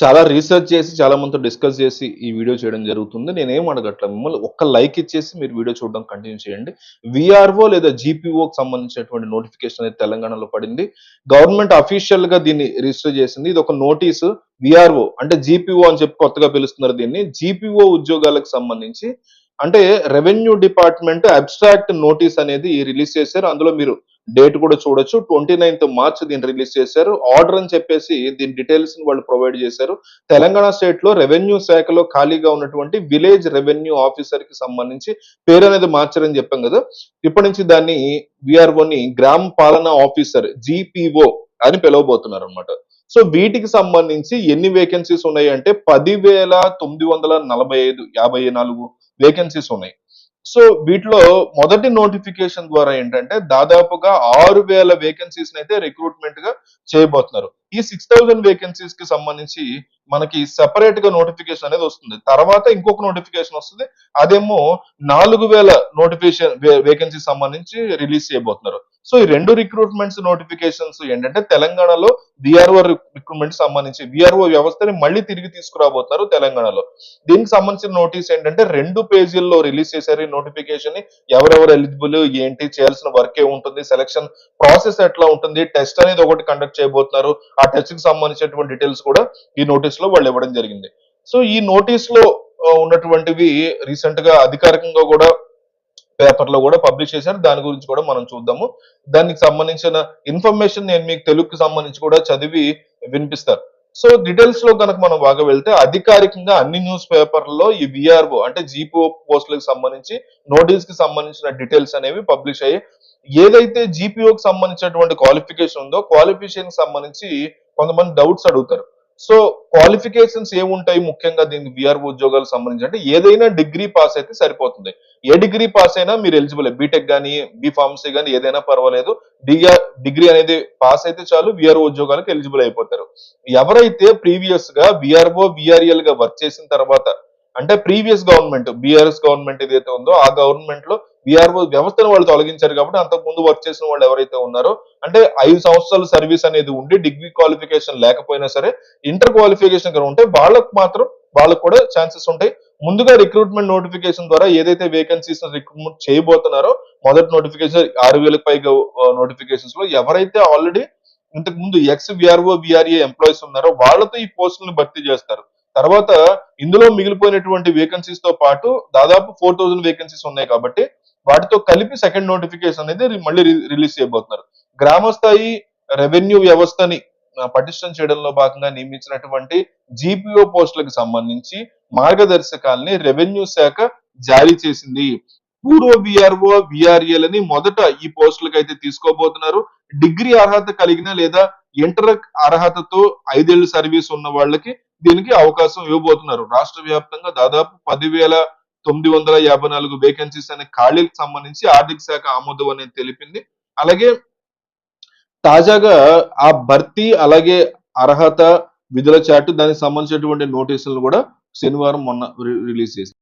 చాలా రీసెర్చ్ చేసి చాలా మందితో డిస్కస్ చేసి ఈ వీడియో చేయడం జరుగుతుంది. నేనేం అడగట్ల మిమ్మల్ని ఒక్క లైక్ ఇచ్చేసి మీరు వీడియో చూడడం కంటిన్యూ చేయండి. విఆర్ఓ లేదా జీపీఓకి సంబంధించినటువంటి నోటిఫికేషన్ అనేది తెలంగాణలో పడింది. గవర్నమెంట్ అఫీషియల్గా దీన్ని రిజిస్టర్ చేసింది. ఇది ఒక నోటీసు విఆర్ఓ అంటే జీపీఓ అని చెప్పి కొత్తగా పిలుస్తున్నారు దీన్ని. జీపీఓ ఉద్యోగాలకు సంబంధించి అంటే రెవెన్యూ డిపార్ట్మెంట్ అబ్స్ట్రాక్ట్ నోటీస్ అనేది రిలీజ్ చేశారు. అందులో మీరు డేట్ కూడా చూడొచ్చు. ట్వంటీ నైన్త్ మార్చ్ దీన్ని రిలీజ్ చేశారు. ఆర్డర్ అని చెప్పేసి దీని డీటెయిల్స్ వాళ్ళు ప్రొవైడ్ చేశారు. తెలంగాణ స్టేట్లో రెవెన్యూ శాఖలో ఖాళీగా ఉన్నటువంటి విలేజ్ రెవెన్యూ ఆఫీసర్కి సంబంధించి పేరు అనేది మార్చారని చెప్పాం కదా. ఇప్పటి నుంచి దాన్ని విఆర్ఓని గ్రామ పాలనా ఆఫీసర్ జిపిఓ అని పిలవబోతున్నారు అనమాట సో వీటికి సంబంధించి ఎన్ని వేకెన్సీస్ ఉన్నాయి అంటే పదివేల తొమ్మిది వందల నలభై ఐదు యాభై నాలుగు వేకెన్సీస్ ఉన్నాయి. సో వీటిలో మొదటి నోటిఫికేషన్ ద్వారా ఏంటంటే దాదాపుగా ఆరు వేల వేకెన్సీస్ అయితే రిక్రూట్మెంట్గా చేయబోతున్నారు. ఈ సిక్స్ థౌజండ్ వేకెన్సీస్కి సంబంధించి మనకి సెపరేట్గా నోటిఫికేషన్ అనేది వస్తుంది. తర్వాత ఇంకొక నోటిఫికేషన్ వస్తుంది. అదేమో నాలుగు వేల నోటిఫికేషన్ వేకెన్సీ సంబంధించి రిలీజ్ చేయబోతున్నారు. సో ఈ రెండు రిక్రూట్మెంట్స్ నోటిఫికేషన్స్ ఏంటంటే తెలంగాణలో విఆర్ఓ రిక్రూట్మెంట్ సంబంధించి విఆర్ఓ వ్యవస్థని మళ్ళీ తిరిగి తీసుకురాబోతున్నారు తెలంగాణలో. దీనికి సంబంధించిన నోటీస్ ఏంటంటే రెండు పేజీల్లో రిలీజ్ చేశారు ఈ నోటిఫికేషన్ని. ఎవరెవరు ఎలిజిబుల్ ఏంటి చేయాల్సిన వర్క్ ఏ ఉంటుంది సెలక్షన్ ప్రాసెస్ ఎట్లా ఉంటుంది టెస్ట్ అనేది ఒకటి కండక్ట్ చేయబోతున్నారు. ఆ టెస్ట్కి సంబంధించినటువంటి డీటెయిల్స్ కూడా ఈ నోటీస్లో వాళ్ళు ఇవ్వడం జరిగింది. సో ఈ నోటీస్లో ఉన్నటువంటివి రీసెంట్గా అధికారికంగా కూడా పేపర్లో కూడా పబ్లిష్ చేశారు. దాని గురించి కూడా మనం చూద్దాము. దానికి సంబంధించిన ఇన్ఫర్మేషన్ నేను మీకు తెలుగుకి సంబంధించి కూడా చదివి వినిపిస్తారు సో డీటెయిల్స్లో కనుక మనం బాగా వెళ్తే అధికారికంగా అన్ని న్యూస్ పేపర్లలో ఈ విఆర్ఓ అంటే జీపీఓ పోస్టులకు సంబంధించి నోటీస్కి సంబంధించిన డీటెయిల్స్ అనేవి పబ్లిష్ అయ్యి ఏదైతే జీపీఓకి సంబంధించినటువంటి క్వాలిఫికేషన్ ఉందో క్వాలిఫికేషన్ సంబంధించి కొంతమంది డౌట్స్ అడుగుతారు. సో క్వాలిఫికేషన్స్ ఏముంటాయి ముఖ్యంగా దీనికి విఆర్ఓ ఉద్యోగాలకు సంబంధించి? అంటే ఏదైనా డిగ్రీ పాస్ అయితే సరిపోతుంది. ఏ డిగ్రీ పాస్ అయినా మీరు ఎలిజిబుల్ బీటెక్ కానీ బీ ఫార్మసీ కానీ ఏదైనా పర్వాలేదు. డిఆర్ డిగ్రీ అనేది పాస్ అయితే చాలు విఆర్ఓ ఉద్యోగాలకు ఎలిజిబుల్ అయిపోతారు. ఎవరైతే ప్రీవియస్గా విఆర్ఓ విఆర్ఎల్గా వర్క్ చేసిన తర్వాత అంటే ప్రీవియస్ గవర్నమెంట్ బీఆర్ఎస్ గవర్నమెంట్ ఏదైతే ఉందో ఆ గవర్నమెంట్లో విఆర్ఓ వ్యవస్థను వాళ్ళు తొలగించారు కాబట్టి అంతకు ముందు వర్క్ చేసిన వాళ్ళు ఎవరైతే ఉన్నారో అంటే ఐదు సంవత్సరాల సర్వీస్ అనేది ఉండి డిగ్రీ క్వాలిఫికేషన్ లేకపోయినా సరే ఇంటర్ క్వాలిఫికేషన్ ఉంటే వాళ్ళకు మాత్రం వాళ్ళకు కూడా ఛాన్సెస్ ఉంటాయి. ముందుగా రిక్రూట్మెంట్ నోటిఫికేషన్ ద్వారా ఏదైతే వేకెన్సీస్ రిక్రూట్మెంట్ చేయబోతున్నారో మొదటి నోటిఫికేషన్ ఆరు వేలకు పైగా నోటిఫికేషన్స్లో ఎవరైతే ఆల్రెడీ ఇంతకు ముందు ఎక్స్ విఆర్ఓ విఆర్ఏ ఎంప్లాయీస్ ఉన్నారో వాళ్ళతో ఈ పోస్టులను భర్తీ చేస్తారు. తర్వాత ఇందులో మిగిలిపోయినటువంటి వేకెన్సీస్తో పాటు దాదాపు ఫోర్ థౌసండ్ వేకెన్సీస్ ఉన్నాయి కాబట్టి వాటితో కలిపి సెకండ్ నోటిఫికేషన్ అనేది మళ్ళీ రి- రిలీజ్ చేయబోతున్నారు. గ్రామ స్థాయి రెవెన్యూ వ్యవస్థని పటిష్టం చేయడంలో భాగంగా నియమించినటువంటి జీపీఓ పోస్టులకు సంబంధించి మార్గదర్శకాల్ని రెవెన్యూ శాఖ జారీ చేసింది. పూర్వ విఆర్ఓ విఆర్ఏలని మొదట ఈ పోస్టులకు అయితే తీసుకోబోతున్నారు. డిగ్రీ అర్హత కలిగిన లేదా ఇంటర్ అర్హతతో ఐదేళ్ళ సర్వీస్ ఉన్న వాళ్ళకి దీనికి అవకాశం ఇవ్వబోతున్నారు. రాష్ట్ర వ్యాప్తంగా దాదాపు పదివేల తొమ్మిది వందల యాభై నాలుగు వేకెన్సీస్ అనే ఖాళీలకు సంబంధించి ఆర్థిక శాఖ ఆమోదం అనేది తెలిపింది. అలాగే తాజాగా ఆ భర్తీ అలాగే అర్హత విధుల చాటు దానికి సంబంధించినటువంటి నోటీసులను కూడా శనివారం మొన్న రి- రిలీజ్ చేసింది.